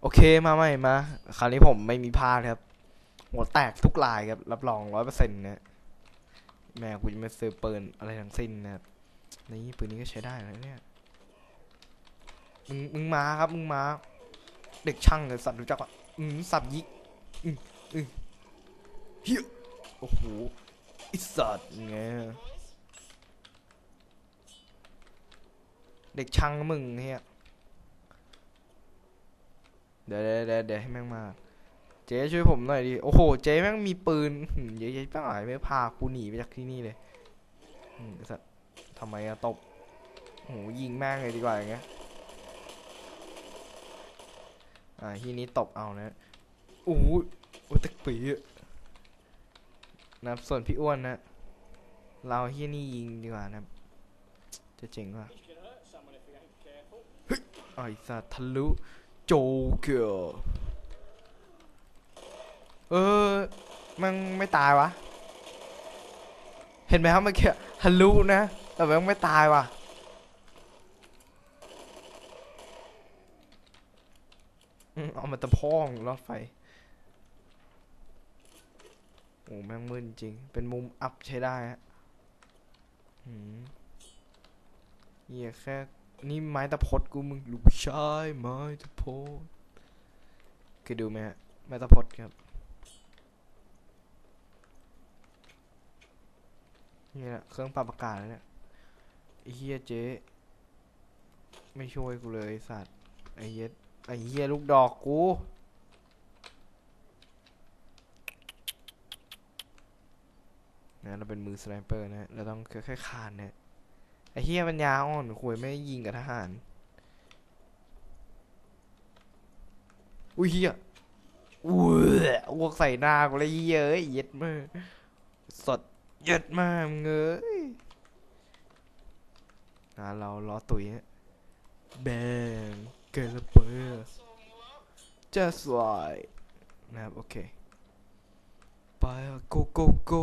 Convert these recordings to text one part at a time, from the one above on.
โอเคมาใหม่มา คราวนี้ผมไม่มีพลาดครับ หัวแตกทุกลายครับ รับรองร้อยเปอร์เซ็นต์นะแม่กูจะไม่ซื้อปืนอะไรทั้งสิ้นนะครับนี่ปืนนี้ก็ใช้ได้นะเนี่ยมึงมึงมาครับมึงมา เด็กช่างเลยสัตว์รู้จักปะอืมสับยิกอืมอืมเฮียโอ้โหไอิสัตว์ไงเด็กช่างมึงเฮีย เดี๋ยวเดี๋ยวเดี๋ยวเดี๋ยวให้แม่งมาเจ๊ช่วยผมหน่อยดิโอ้โหเจ๊แม่งมีปืนหืมเยอะแยะไหน่อยไม่พากูหนีไปจากที่นี่เลยอืมไอ้สัตว์ทำไมอะตบโหยิงแม่งเลยดีกว่าอย่างเงี้ยอ่าทีนี้ตบเอานะโอ้โหโอ้ยตะปีนะส่วนพี่อ้วนนะเราเฮียนี่ยิงดีกว่านะจะเจ๋งว่ะเฮ้ยไอ้สัตว์ทะลุ โจเกอร์เออมันไม่ตายวะ เห็นไหมครับเมื่อกี้ทะลุนะ แต่มันไม่ตายวะเอามาตะพ้องรถไฟโอ้แม่งมืดจริง เป็นมุมอัพใช้ได้ฮะเหี้ยแค่ นี่ไม้ตะพดกูมึงลูกชายไม้ตะพดเคยดูไหมฮะไม้ตะพดครับนี่แหละเครื่องปรับอากาศแล้วเนี่ยไอ้เฮียเจ๊ไม่ช่วยกูเลยสัตว์ไอ้เหี้ยไอ้เหี้ยลูกดอกกูนะเราเป็นมือสไนเปอร์นะเราต้องค่อยๆคานเนะ ไอ้เหี้ยปัญญาอ่อนคุยไม่ยิงกับทหาร อุ้ยเหี้ยอุ้อวกใส่หน้ากูเลยเยอ้ยเย็ดมากสดเย็ดมากมึงเอ้ยนะเราล้อตุ๋ยแบงเกินระเบิด just right นะครับโอเค ไป go go go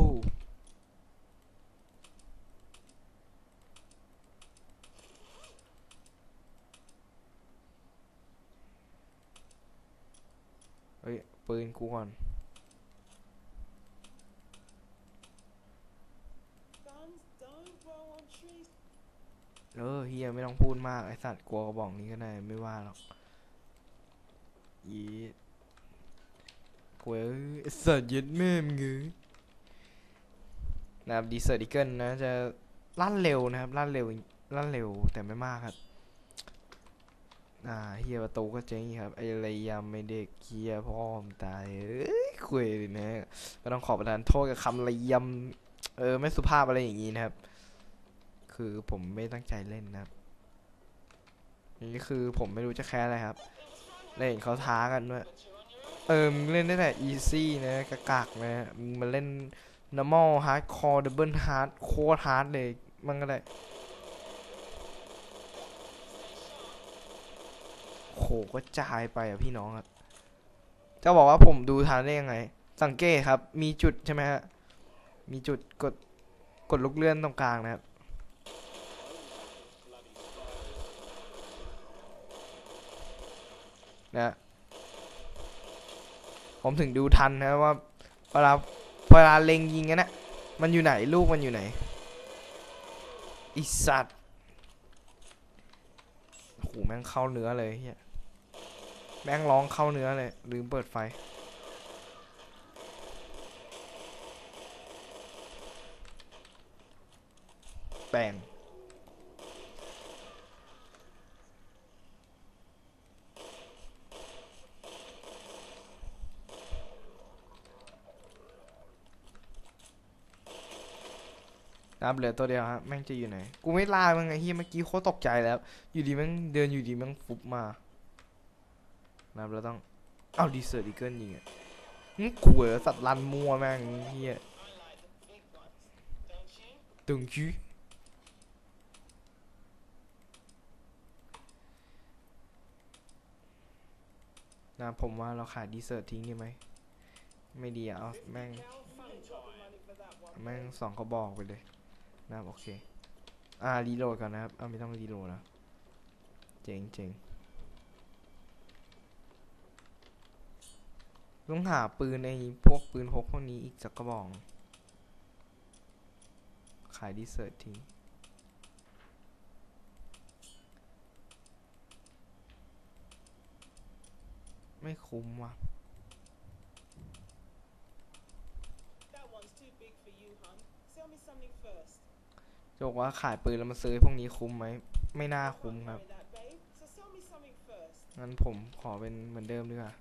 ปืนกูก่อนเออเฮียไม่ต้องพูดมาก ไอสัตว์กลัวกระบอกนี้ก็ได้ ไม่ว่าหรอกยีกลัวเอ้ยไอสัตว์ย็ดแม่มึงเอ้ยนะครับดีเซอร์ดิเกิลนะจะลั่นเร็วนะครับลั่นเร็วลั่นเร็วแต่ไม่มากครับ อ่าเฮียประตูก็เจ๊งครับไอ้ระยำไม่เด็กเฮียพ่อมตายเอ้ยคุยเลยนะก็ต้องขอประทานโทษกับคำระยำเออไม่สุภาพอะไรอย่างนี้นะครับ คือผมไม่ตั้งใจเล่นนะครับนี่คือผมไม่รู้จะแค่อะไรครับเห็นเขาท้ากันด้วยเออมึงเล่นได้แต่ easy นะกะกากนะมึงมาเล่น normal hardcore double hard โคตร hard เลยมันก็ได้ โหก็จายไปอะพี่น้องครับ จะบอกว่าผมดูทันได้ยังไง สังเกตครับ มีจุดใช่ไหมฮะ มีจุดกดกดลูกเลื่อนตรงกลางนะครับ นะผมถึงดูทันนะว่าเวลาเวลาเล็งยิงกันนะมันอยู่ไหนลูกมันอยู่ไหนอีสัตว์โหแม่งเข้าเนื้อเลยเฮีย แม่งร้องเข้าเนื้อเลยลืมเปิดไฟ แปลงนะครับเหลือตัวเดียวฮะแม่งจะอยู่ไหน กูไม่ล่ามึงไอ้เฮียเมื่อกี้โคตรตกใจแล้ว อยู่ดีแม่งเดินอยู่ดีแม่งฟุบมา นะครับเราต้องเอาดีเซอร์ดิเกิลยิงอะหึกูเหรอสัตว์รันมัวแม่งเฮียตึงชี้นะผมว่าเราขาดดีเซอร์ทิ้งดีไหม ไม่ดีอะเอาแม่ง แม่งสองกระบอกไปเลยนะครับโอเค อ่า รีโหลดก่อนนะครับอ่าไม่ต้องรีโหลดนะเจ๋งเจ๋ง ต้องหาปืนในพวกปืนพกพวกนี้อีกสักกระบอก ขายดีเซอร์ทิ้งไม่คุ้มว่ะจกว่าขายปืนแล้วมาซื้อพวกนี้คุ้มไหม ไม่น่าคุ้มครับ งั้นผมขอเป็นเหมือนเดิมดีกว่า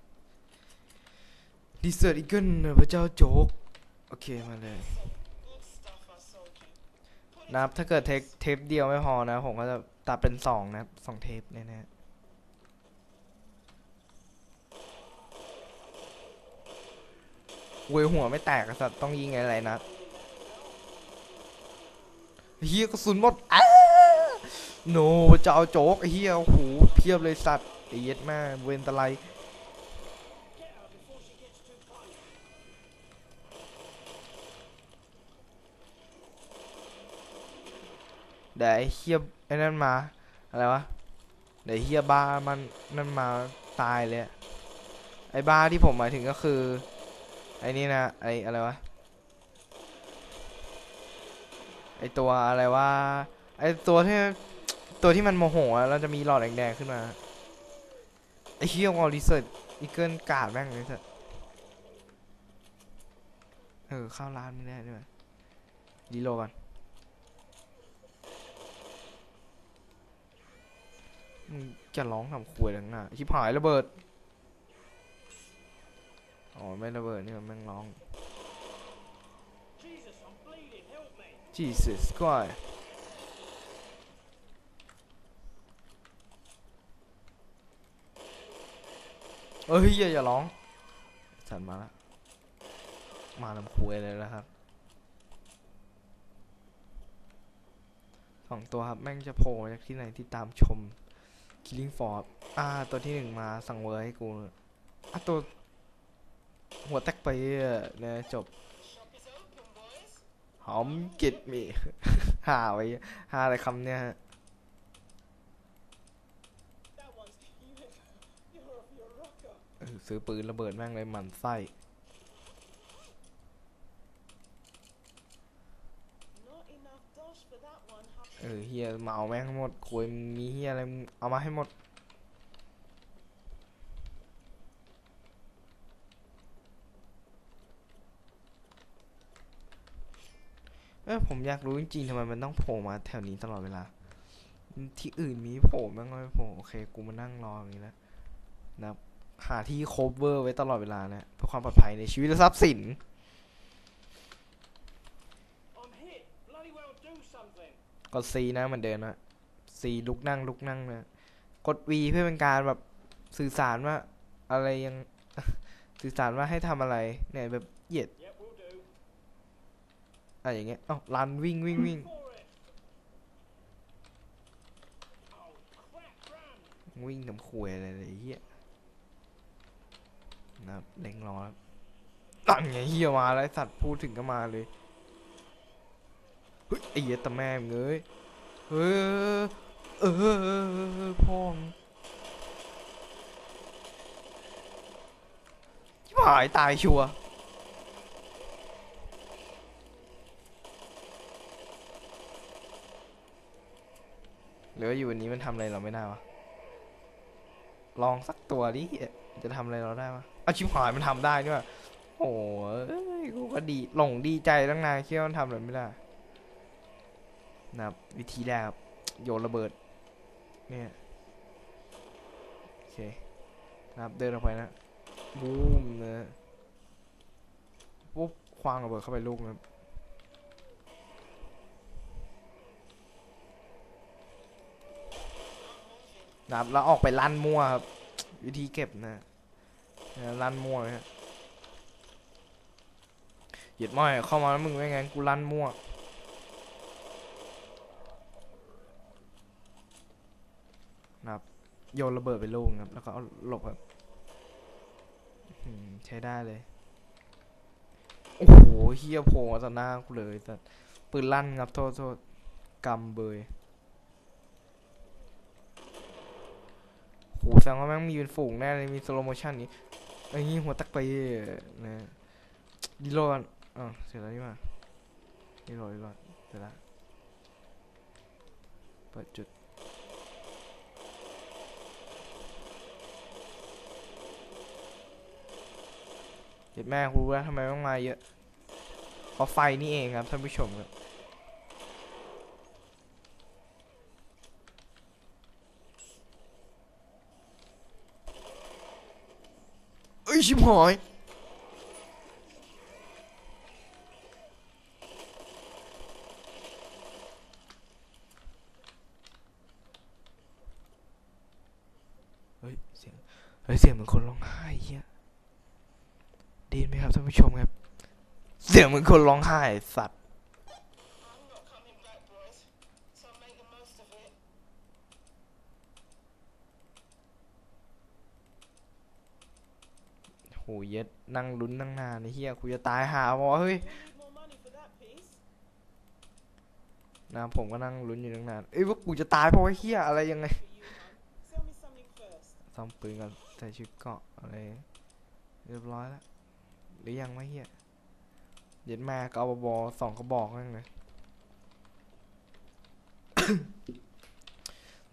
ดีเซอร์อีเกิลพระเจ้าโจ๊ก โอเค มาเลยนะครับถ้าเกิดเทคเทปเดียวไม่พอนะ ผมก็จะตัดเป็นสองนะสองเทปแน่ๆเวยหัวไม่แตกสัตว์ต้องยิงอะไรนัดเฮียกระสุนหมดอ้าโนจะเอาโจ๊กเฮียโอ้โหเพียบเลยสัตว์ไอ้เหี้ย็ดแม่เวนตะไล เดี๋ยวไอ้เฮียไอ้นั่นมา อะไรวะ เดี๋ยวเฮียบ้ามันนั่นมาตายเลยอะไอ้บ้าที่ผมหมายถึงก็คือ ไอ้นี่นะ ไอ้อะไรวะ ไอ้ตัวอะไรวะ ไอ้ตัวที่ตัวที่มันโมโหอะแล้วจะมีหลอดแดงๆขึ้นมา ไอ้เฮียวอลรีเสิร์ชอีเกิลกาดแม่งเลยเถอะเออเข้าร้านไม่ได้ด้วยดีโลก่อน มึง จะร้องทำควยดังหน้าชิบหายระเบิด อ๋อ ไม่ระเบิดนี่มันแม่งร้อง Jesus, Christ เอ้ยอย่าอย่าร้องสันมาละมาทำควยเลยแล้วครับสองตัวครับ แม่งจะโผล่จากที่ไหนที่ตามชม Killing f o r อ่า ตัวที่หนึ่งมาสั่งเวอร์ให้กูอะตัว หัวแตกไปเนี่ยจบหอมกิดมีหาไว้หาอะไรคำเนี่ยฮะซื้อปืนระเบิดแม่งเลยหมันไส้ เออเฮียมาเอาแม่งให้หมดคุยมีเฮียอะไรเอามาให้หมด เออผมอยากรู้จริงๆทำไมมันต้องโผล่มาแถวนี้ตลอดเวลา ที่อื่นมีโผล่แม่งก็ไม่โผล่โอเค กูมานั่งรออย่างนี้แล้วนะหาที่ cover ไว้ตลอดเวลานะเพื่อความปลอดภัยในชีวิตและทรัพย์สิน กด C นะเหมือนเดิมนะ C ลุกนั่งลุกนั่งนะกด V เพื่อเป็นการแบบสื่อสารว่าอะไรยังสื่อสารว่าให้ทำอะไรเนี่ยแบบเหยียด Yep, we'll do. อะไรอย่างเงี้ยเอ้ารันวิ่งวิ่งวิ่ง For it. Oh, crap, run. วิ่งทำควยอะไรเลยไอ้เฮียนะครับเล็งรอแล้วตั้งไงเฮียมาแล้วไอ้สัตว์พูดถึงก็มาเลย เฮ้ยไอ้เหี้ยตะแม่งเอ้ยเออเออพ่องชิบหายตายชัวร์หรืออยู่วันนี้มันทำอะไรเราไม่ได้วะ ลองสักตัวดิเหี้จะทำอะไรเราได้วะเอาชิบหายมันทำได้ด้วยโอ้ยกูก็ดีหลงดีใจตั้งนานคิดว่มันทำอะไรไม่ได้ นะครับ วิธีแรกครับ โยนระเบิด เนี่ย โอเค นะครับ เดินออกไปนะ บูมนะปุ๊บควางระเบิดเข้าไปลูกนะครับนะครับแล้วออกไปลั่นมั่วครับ วิธีเก็บนะลั่นมั่วเลยฮะหยียดม้อยเข้ามาแล้วมึงไม่งั้นกูลั่นมั่วนะครับ โยนระเบิดไปลูกครับ แล้วก็เอาหลบครับใช้ได้เลย โอ้โหเฮียโผล่มาต่อหน้ากูเลยแต่ปืนลั่นครับ โทษโทษกำเบยโหแสดงว่าแม่งมีเป็นฝูงแน่เลยมีสโลโมชันนี้ไอ้งี้หัวตักไปนะดีโลนอ๋อเสร็จแล้วนี่มาดีโลดีโลเสร็จแล้วเปิดจุด เห็ดแม่ครูว่าทำไมต้องมาเยอะเพราะไฟนี่เองครับท่านผู้ชมครับเอ้ยชิบหอยเฮ้ยเสียงเฮ้ยเสียงเหมือนคนร้องไห้เฮียไดีไหมครับท่านผู้ชมครับ เสียงเหมือนคนร้องไห้สัตว์ โหเย็ดนั่งลุ้นนั่งนานเฮียกูจะตายหาวะเฮ้ยนะผมก็นั่งลุ้นอยู่ตั้งนาน เอ้ยว่ากูจะตายเพราะว่าเฮียอะไรยังไงซ่อมปืนก่อนใส่ชุดเกาะอะไร เรียบร้อยแล้ว หรือยังไม่เฮีย เย็ดแม่ก็เอาบอสองกระบอกนั่นเลย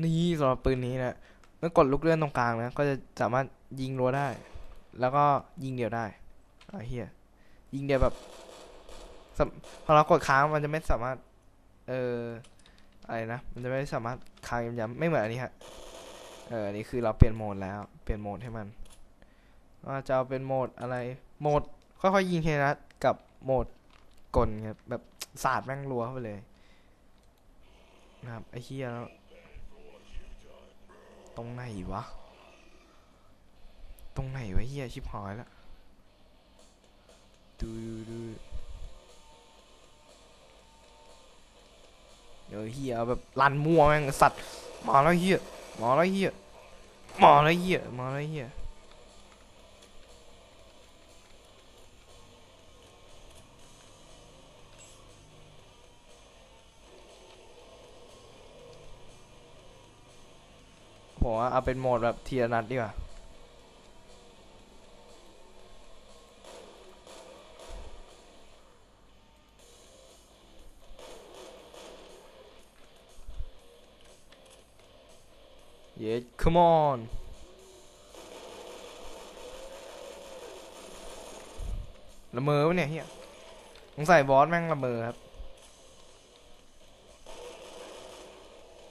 นี่สำหรับปืนนี้นะเมื่อกดลูกเลื่อนตรงกลางนะ ก็จะสามารถยิงรัวได้ แล้วก็ยิงเดียวได้อ่าเฮียยิงเดียวแบบพอเรากดค้างมันจะไม่สามารถ เอออะไรนะ มันจะไม่สามารถค้างย้ำๆไม่เหมือนอันนี้ฮะ เอออันนี้คือเราเปลี่ยนโหมดแล้ว เปลี่ยนโหมดให้มันว่าจะเอาเป็นโหมดอะไร โหมดค่อยๆยิงเทนัด โหมดกลครับแบบสาดแม่งรัวเข้าไปเลยนะครับไอ้เหี้ยแล้วตรงไหนวะ ตรงไหนวะเหี้ยชิบหายละดูดูดูเดี๋ยวเหี้ยแบบลันมั่วแม่งสัตว์มาแล้วเหี้ยมาแล้วเฮียมาแล้วเฮียมาแล้วเฮีย ผมว่าเอาเป็นโหมดแบบทีละนัดดีกว่าเย้ come on ละเมอวะเนี่ยเฮียสงสัยบอสแม่งละเมอครับ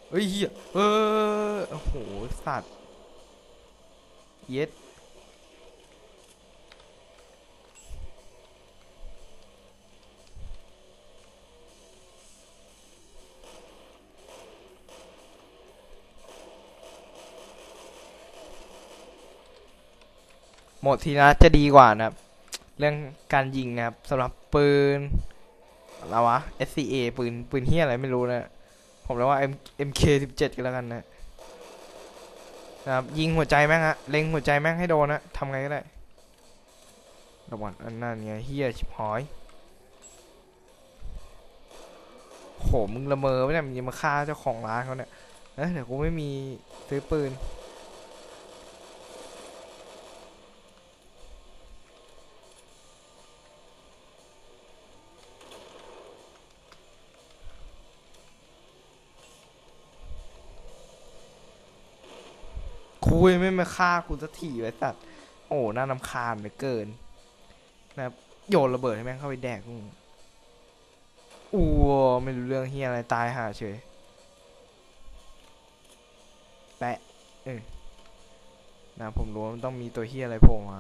เฮ้ยเฮียเออ โอ้โห สัตว์ เย็ด หมดทีนะจะดีกว่านะครับ เรื่องการยิงนะครับสำหรับปืนอะไรวะ SCA ปืน ปืนเฮียอะไรไม่รู้นะ ผมเรียกว่า M MK17 กันแล้วกันนะ นะครับยิงหัวใจแม่งฮะเล็งหัวใจแม่งให้โดนนะทำไงก็ได้ระวังอันนั้นไงเฮียชิบหายโหมึงละเมอไม่ได้มึงจะมาฆ่าเจ้าของร้านเขาเนี่ยเอ้ยเดี๋ยวกูไม่มีซื้อปืน ยไม่มาฆ่ากูสักทีไว้สัตว์โอ้น่านำคาญเหลือเกินนะครับโยนระเบิดให้แม่งเข้าไปแดกอู้ไม่รู้เรื่องเฮียอะไรตายห่าเฉยแปะเออนะผมรู้ว่ามันต้องมีตัวเฮียอะไรโผล่มา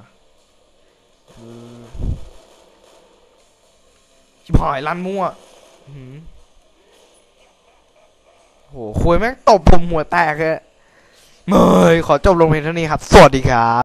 ชิบหายลั่นมั่วอื้อหือโหคุยแม่งตบผมหัวแตกเลย เมยขอจบลงเพียงเท่านี้ครับ สวัสดีครับ